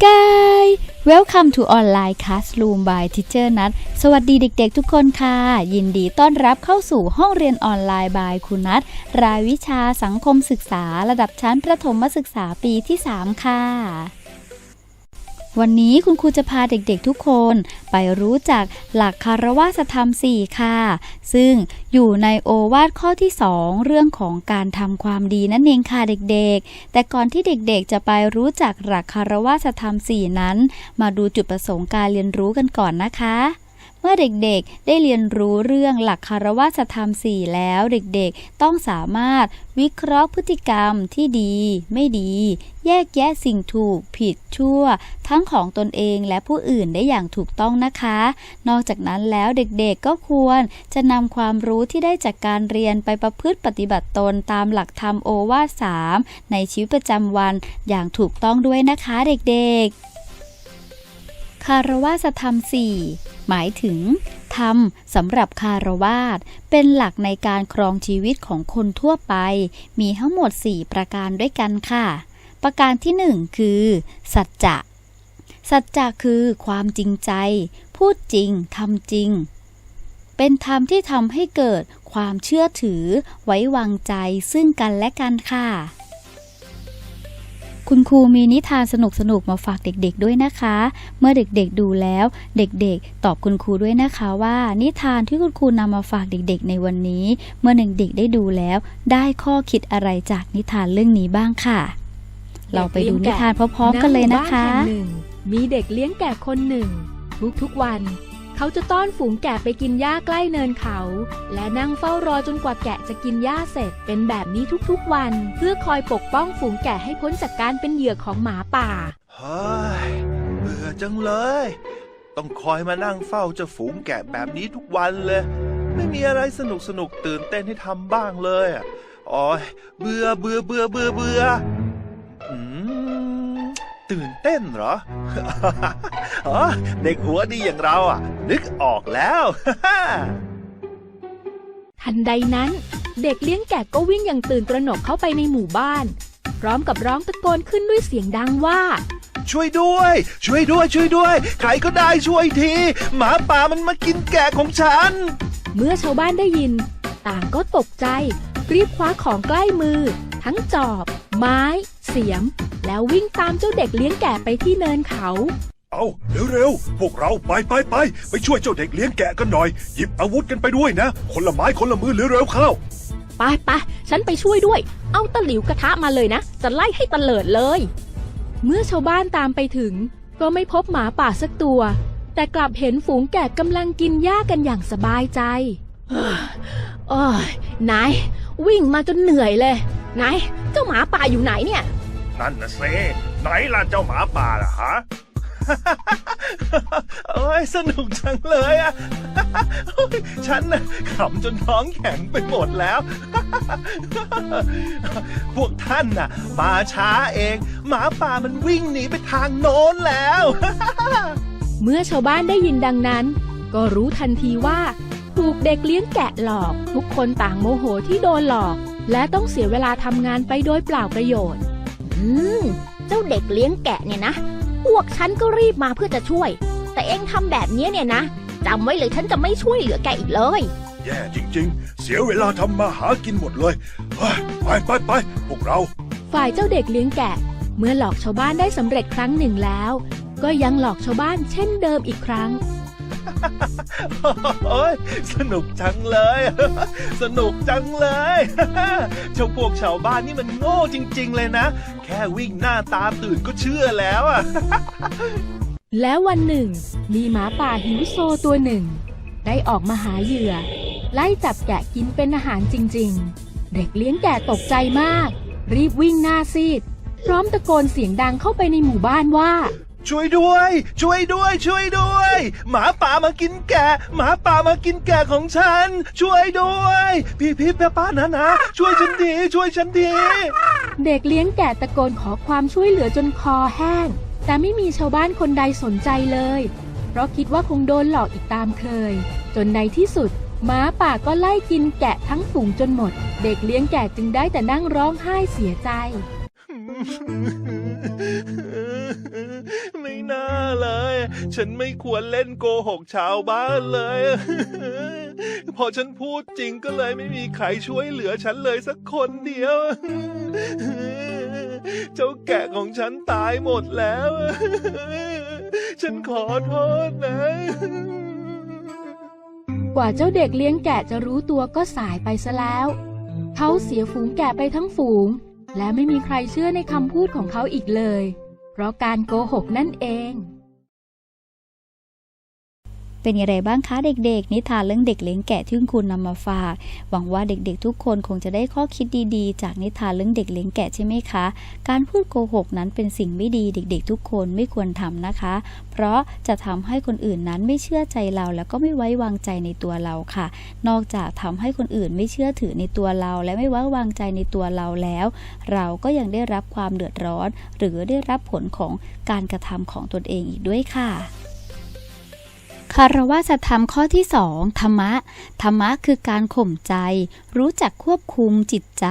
Sky Welcome to Online Classroom by Teacher Nat สวัสดีเด็กๆทุกคนค่ะ ยินดีต้อนรับเข้าสู่ห้องเรียนออนไลน์ by คุณนัทรายวิชาสังคมศึกษาระดับชั้นประถมศึกษาปีที่ 3 ค่ะ วันนี้คุณครูจะพาเด็กๆทุกคนไปรู้จักหลักคารวะธรรม 4 ค่ะ ซึ่งอยู่ในโอวาทข้อที่ 2 เรื่องของการทำความดีนั่นเองค่ะเด็กๆ แต่ก่อนที่เด็กๆจะไปรู้จักหลักคารวะธรรม 4 นั้น มาดูจุดประสงค์การเรียนรู้กันก่อนนะคะ เมื่อเด็กๆ ได้เรียนรู้เรื่องหลักคารวะธรรม4แล้วเด็กๆ ต้องสามารถวิเคราะห์พฤติกรรมที่ดี ไม่ดี แยกแยะสิ่งถูกผิดชั่ว ทั้งของตนเองและผู้อื่นได้อย่างถูกต้องนะคะ นอกจากนั้นแล้วเด็กๆก็ควรจะนำความรู้ที่ได้จากการเรียนไปประพฤติปฏิบัติตนตามหลักธรรมโอวาทสามในชีวิตประจำวันอย่างถูกต้องด้วยนะคะเด็กๆ คารวะธรรม4หมายถึง ธรรมสำหรับคารวาสเป็นหลักในการครองชีวิตของคนทั่วไป มีทั้งหมด 4 ประการด้วยกันค่ะ ประการที่ 1 คือ สัจจะสัจจะคือความจริงใจ พูดจริงทำจริง เป็นธรรมที่ทำให้เกิดความเชื่อถือไว้วางใจซึ่งกันและกันค่ะ คุณครูมีนิทานสนุกๆมาฝากเด็กๆด้วยนะคะ เมื่อเด็กๆดูแล้วเด็กๆ ตอบคุณครูด้วยนะคะว่า นิทานที่คุณครูนำมาฝากเด็กๆ ในวันนี้ เมื่อเด็กๆได้ดูแล้ว ได้ข้อคิดอะไรจากนิทานเรื่องนี้บ้างค่ะ เราไปดูนิทานพร้อมๆกันเลยนะคะณหมู่บ้าแห่งหนึ่งมีเด็กเลี้ยงแกะคนหนึ่งทุกๆวัน เขาจะต้อนฝูงแกะไปกินหญ้าใกล้เนินเขา และนั่งเฝ้ารอจนกว่าแกะจะกินหญ้าเสร็จ เป็นแบบนี้ทุกๆวัน เพื่อคอยปกป้องฝูงแกะให้พ้นจากการเป็นเหยื่อของหมาป่าเฮ้ยเบื่อจังเลย ต้องคอยมานั่งเฝ้าเจ้าฝูงแกะแบบนี้ทุกวันเลย ไม่มีอะไรสนุกสนุกๆตื่นเต้นให้ทำบ้างเลยอะโอ้ยเบื่อเบื่อเบื่อเบื่อเบื่ออืม ตื่นเต้นเหรอ อ๋อ เด็กหัวดีอย่างเราอะ นึกออกแล้ว ทันใดนั้น เด็กเลี้ยงแกะก็วิ่งอย่างตื่นตระหนกเข้าไปในหมู่บ้าน พร้อมกับร้องตะโกนขึ้นด้วยเสียงดังว่า ช่วยด้วย ช่วยด้วย ช่วยด้วย ใครก็ได้ช่วยที หมาป่ามันมากินแกะของฉัน เมื่อชาวบ้านได้ยิน ต่างก็ตกใจ รีบคว้าของใกล้มือ ทั้งจอบ ไม้ เสียม แล้ววิ่งตามเจ้าเด็กเลี้ยงแกะไปที่เนินเขา เอาเร็วๆพวกเราไปไปไปไปช่วยเจ้าเด็กเลี้ยงแกะกันหน่อย หยิบอาวุธกันไปด้วยนะ คนละไม้คนละมือเร็วๆเข้าไปไปฉันไปช่วยด้วย เอาตะหลิวกระทะมาเลยนะ จะไล่ให้ตะเลิดเลย เมื่อชาวบ้านตามไปถึง ก็ไม่พบหมาป่าสักตัว แต่กลับเห็นฝูงแกะกำลังกินหญ้ากันอย่างสบายใจโอ้ยนายวิ่งมาจนเหนื่อยเลย นายเจ้าหมาป่าอยู่ไหนเนี่ย นั่นนะเซไหนล่ะเจ้าหมาป่าล่ะฮะ โอ้ยสนุกจังเลยอะ โอ้ยฉันน่ะขำจนท้องแข็งไปหมดแล้ว พวกท่านน่ะมาช้าเอง หมาป่ามันวิ่งหนีไปทางโน้นแล้ว เมื่อชาวบ้านได้ยินดังนั้น ก็รู้ทันทีว่า ถูกเด็กเลี้ยงแกะหลอก ทุกคนต่างโมโหที่โดนหลอก และต้องเสียเวลาทำงานไปโดยเปล่าประโยชน์ อืม เจ้าเด็กเลี้ยงแกะเนี่ยนะ พวกฉันก็รีบมาเพื่อจะช่วย แต่เองทำแบบนี้เนี่ยนะจำไว้เลยฉันจะไม่ช่วยเหลือแกอีกเลย แย่จริง ๆ เสียเวลาทำมาหากินหมดเลยเฮ้ยไปไปไปพวกเรา ฝ่ายเจ้าเด็กเลี้ยงแกะ เมื่อหลอกชาวบ้านได้สำเร็จครั้งหนึ่งแล้ว ก็ยังหลอกชาวบ้านเช่นเดิมอีกครั้ง โอ้ยสนุกจังเลย สนุกจังเลยเจ้าพวกชาวบ้านนี่มันโง่จริง ๆ เลยนะ แค่วิ่งหน้าตาตื่นก็เชื่อแล้วอะแล้ววันหนึ่ง มีหมาป่าหิวโซตัวหนึ่ง ได้ออกมาหาเหยื่อ ไล่จับแกะกินเป็นอาหารจริง ๆ เด็กเลี้ยงแกะตกใจมาก รีบวิ่งหน้าซีด พร้อมตะโกนเสียงดังเข้าไปในหมู่บ้านว่า ช่วยด้วย ช่วยด้วย ช่วยด้วย หมาป่ามากินแกะ หมาป่ามากินแกะของฉัน ช่วยด้วย พี่พี่ป้าป้านะนะช่วยฉันทีช่วยฉันทีเด็กเลี้ยงแกะตะโกนขอความช่วยเหลือจนคอแห้ง แต่ไม่มีชาวบ้านคนใดสนใจเลย เพราะคิดว่าคงโดนหลอกอีกตามเคย จนในที่สุดหมาป่าก็ไล่กินแกะทั้งฝูงจนหมด เด็กเลี้ยงแกะจึงได้แต่นั่งร้องไห้เสียใจอืไม่น่า เลย ฉันไม่ควรเล่นโกหกชาวบ้านเลย พอฉันพูดจริงก็เลยไม่มีใครช่วยเหลือฉันเลยสักคนเดียว เจ้าแกะของฉันตายหมดแล้ว ฉันขอโทษนะกว่าเจ้าเด็กเลี้ยงแกะจะรู้ตัวก็สายไปซะแล้ว เขาเสียฝูงแกะไปทั้งฝูง และไม่มีใครเชื่อในคำพูดของเขาอีกเลย เพราะการโกหกนั่นเอง เป็นอย่างไรบ้างคะเด็กๆ นิทานเรื่องเด็กเลี้ยงแกะที่คุณครูนำมาฝาก หวังว่าเด็กๆ ทุกคนคงจะได้ข้อคิดดีๆ จากนิทานเรื่องเด็กเลี้ยงแกะใช่ไหมคะ การพูดโกหกนั้นเป็นสิ่งไม่ดีเด็กๆ ทุกคนไม่ควรทำนะคะ เพราะจะทำให้คนอื่นนั้นไม่เชื่อใจเราแล้วก็ไม่ไว้วางใจในตัวเราค่ะ นอกจากทำให้คนอื่นไม่เชื่อถือในตัวเรา และไม่ไว้วางใจในตัวเราแล้ว เราก็ยังได้รับความเดือดร้อน หรือได้รับผลของการกระทำของตนเองอีกด้วยค่ะ คารวะธรรมข้อที่สองธรรมะ ธรรมะคือการข่มใจ รู้จักควบคุมจิตใจ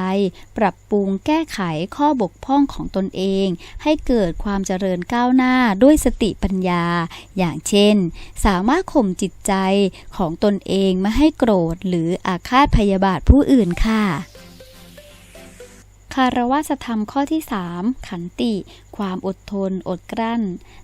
ปรับปรุงแก้ไขข้อบกพร่องของตนเอง ให้เกิดความเจริญก้าวหน้าด้วยสติปัญญา อย่างเช่น สามารถข่มจิตใจของตนเองไม่ให้โกรธหรืออาฆาตพยาบาทผู้อื่นค่ะคารวะธรรมข้อที่ 3 ขันติ ความอดทน อดกลั้น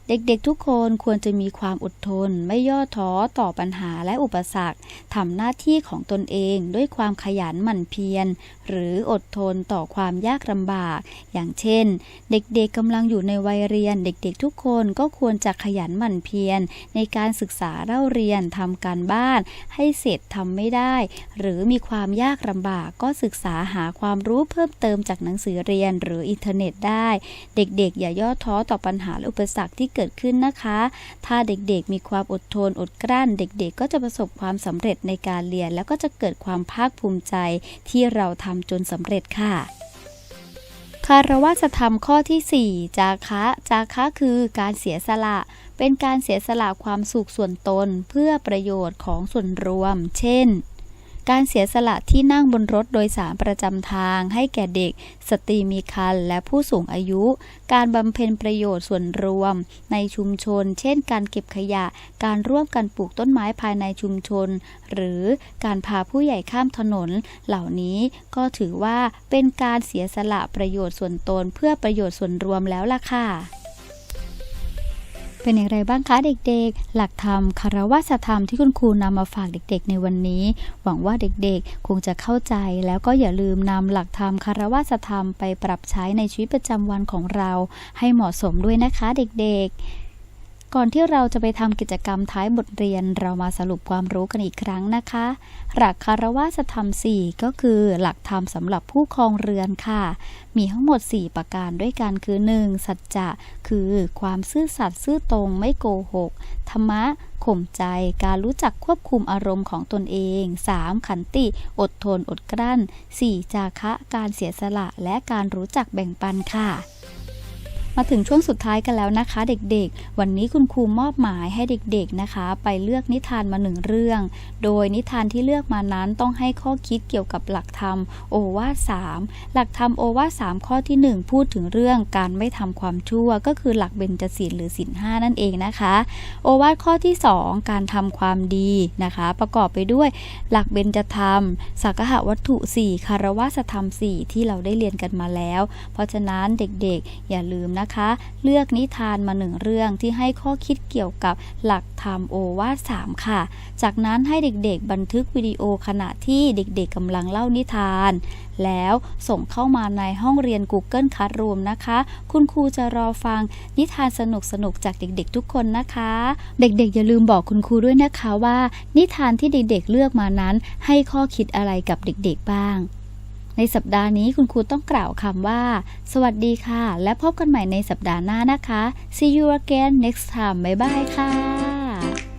เด็กๆทุกคนควรจะมีความอดทน ไม่ย่อท้อต่อปัญหาและอุปสรรคทำหน้าที่ของตนเองด้วยความขยันหมั่นเพียร หรืออดทนต่อความยากลำบาก อย่างเช่น เด็กๆกำลังอยู่ในวัยเรียน เด็กๆทุกคนก็ควรจะขยันหมั่นเพียร ในการศึกษาเล่าเรียนทำการบ้าน ให้เสร็จทำไม่ได้ หรือมีความยากลำบากก็ศึกษาหาความรู้เพิ่มเติมจากหนังสือเรียนหรืออินเทอร์เน็ตได้ เด็กๆอย่าย่อท้อต่อปัญหาและอุปสรรคที่เกิดขึ้นนะคะ ถ้าเด็กๆ มีความอดทนอดกลั้น เด็กๆ ก็จะประสบความสำเร็จในการเรียน แล้วก็จะเกิดความภาคภูมิใจที่เราทำจนสำเร็จค่ะคารวะธรรมข้อที่ 4 จาคะ จาคะคือการเสียสละ เป็นการเสียสละความสุขส่วนตนเพื่อประโยชน์ของส่วนรวม เช่น การเสียสละที่นั่งบนรถโดยสารประจำทางให้แก่เด็ก สตรีมีครรภ์และผู้สูงอายุ การบำเพ็ญประโยชน์ส่วนรวม ในชุมชน เช่น การเก็บขยะ การร่วมกันปลูกต้นไม้ภายในชุมชน หรือการพาผู้ใหญ่ข้ามถนน เหล่านี้ก็ถือว่าเป็นการเสียสละประโยชน์ส่วนตนเพื่อประโยชน์ส่วนรวมแล้วล่ะค่ะ เป็นอย่างไรบ้างคะเด็กๆ หลักธรรมคารวะธรรมที่คุณครูนำมาฝากเด็กๆ ในวันนี้ หวังว่าเด็กๆ คงจะเข้าใจแล้วก็อย่าลืมนำหลักธรรมคารวะธรรมไปปรับใช้ในชีวิตประจำวันของเรา ให้เหมาะสมด้วยนะคะเด็กๆ ก่อนที่เราจะไปทำกิจกรรมท้ายบทเรียน เรามาสรุปความรู้กันอีกครั้งนะคะ หลักคารวะธรรม 4 ก็คือหลักธรรมสำหรับผู้ครองเรือนค่ะ มีทั้งหมด 4 ประการด้วยกันคือ 1. สัจจะ คือความซื่อสัตย์ซื่อตรงไม่โกหก ธรรมะข่มใจการรู้จักควบคุมอารมณ์ของตนเอง 3. ขันติ อดทนอดกลั้น 4. จาคะ การเสียสละและการรู้จักแบ่งปันค่ะ มาถึงช่วงสุดท้ายกันแล้วนะคะ เด็กๆ วันนี้คุณครูมอบหมายให้เด็กๆนะคะ ไปเลือกนิทานมาหนึ่งเรื่อง โดยนิทานที่เลือกมานั้นต้องให้ข้อคิดเกี่ยวกับหลักธรรมโอวาทสามหลักธรรมโอวาทสามข้อที่ 1 พูดถึงเรื่องการไม่ทำความชั่ว ก็คือหลักเบญจศีลหรือศีลห้านั่นเองนะคะ โอวาทข้อที่ 2 การทำความดีนะคะ ประกอบไปด้วยหลักเบญจธรรม สักหะวัตถุ 4 คารวะธรรม 4 ที่เราได้เรียนกันมาแล้ว เพราะฉะนั้นเด็กๆ อย่าลืมนะคะ เลือกนิทานมาหนึ่งเรื่องที่ให้ข้อคิดเกี่ยวกับหลักธรรมโอวาท3ค่ะ จากนั้นให้เด็กๆบันทึกวิดีโอขณะที่เด็กๆกำลังเล่านิทาน แล้วส่งเข้ามาในห้องเรียน Google Classroom นะคะ คุณครูจะรอฟังนิทานสนุกๆจากเด็กๆทุกคนนะคะ เด็กๆ อย่าลืมบอกคุณครูด้วยนะคะว่า นิทานที่เด็กๆเลือกมานั้น ให้ข้อคิดอะไรกับเด็กๆบ้าง ในสัปดาห์นี้คุณครูต้องกล่าวคำว่า สวัสดีค่ะ และพบกันใหม่ในสัปดาห์หน้านะคะ see you again next time บ๊ายบายค่ะ